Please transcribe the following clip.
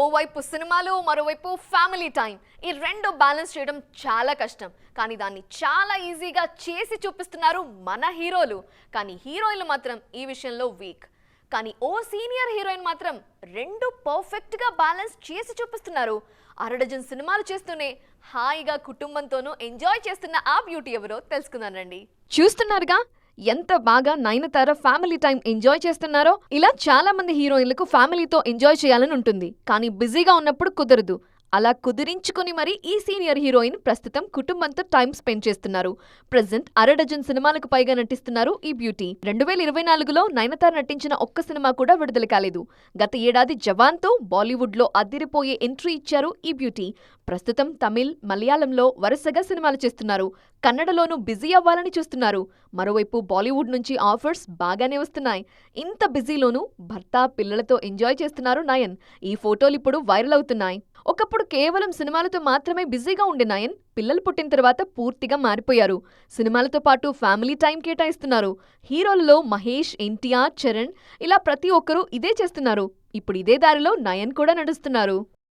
ఓవైపు సినిమాలు మరోవైపు ఫ్యామిలీ టైం. ఈ రెండు బ్యాలెన్స్ చేయడం చాలా కష్టం. కానీ దాన్ని చాలా ఈజీగా చేసి చూపిస్తున్నారు మన హీరోలు. కానీ హీరోయిన్లు మాత్రం ఈ విషయంలో వీక్. కానీ ఓ సీనియర్ హీరోయిన్ మాత్రం రెండు పర్ఫెక్ట్గా బ్యాలెన్స్ చేసి చూపిస్తున్నారు. అరడజన్ సినిమాలు చేస్తూనే హాయిగా కుటుంబంతోనూ ఎంజాయ్ చేస్తున్న ఆ బ్యూటీ ఎవరో తెలుసుకుందానండి చూస్తున్నారుగా? ఎంత బాగా నయనతార ఫ్యామిలీ టైం ఎంజాయ్ చేస్తున్నారో ఇలా చాలా మంది హీరోయిన్లకు ఫ్యామిలీతో ఎంజాయ్ చేయాలని ఉంటుంది. కానీ బిజీగా ఉన్నప్పుడు కుదరదు. అలా కుదిరించుకుని మరి ఈ సీనియర్ హీరోయిన్ ప్రస్తుతం కుటుంబంతో టైం స్పెండ్ చేస్తున్నారు. ప్రజెంట్ అరడజన్ సినిమాలకు పైగా నటిస్తున్నారు ఈ బ్యూటీ. రెండు వేల ఇరవై నాలుగులో నయనతార నటించిన ఒక్క సినిమా కూడా విడుదల కాలేదు. గత ఏడాది జవాన్తో బాలీవుడ్లో అదిరిపోయే ఎంట్రీ ఇచ్చారు ఈ బ్యూటీ. ప్రస్తుతం తమిళ్ మలయాళంలో వరుసగా సినిమాలు చేస్తున్నారు. కన్నడలోనూ బిజీ అవ్వాలని చూస్తున్నారు. మరోవైపు బాలీవుడ్ నుంచి ఆఫర్స్ బాగానే వస్తున్నాయి. ఇంత బిజీలోనూ భర్త పిల్లలతో ఎంజాయ్ చేస్తున్నారు నయన్. ఈ ఫోటోలు ఇప్పుడు వైరల్ అవుతున్నాయి. ఒకప్పుడు కేవలం సినిమాలతో మాత్రమే బిజీగా ఉండే నయన్ పిల్లలు పుట్టిన తర్వాత పూర్తిగా మారిపోయారు. సినిమాలతో పాటు ఫ్యామిలీ టైం కేటాయిస్తున్నారు. హీరోలలో మహేష్ ఎన్టీఆర్ చరణ్ ఇలా ప్రతి ఒక్కరూ ఇదే చేస్తున్నారు. ఇప్పుడు ఇదే దారిలో నయన్ కూడా నడుస్తున్నారు.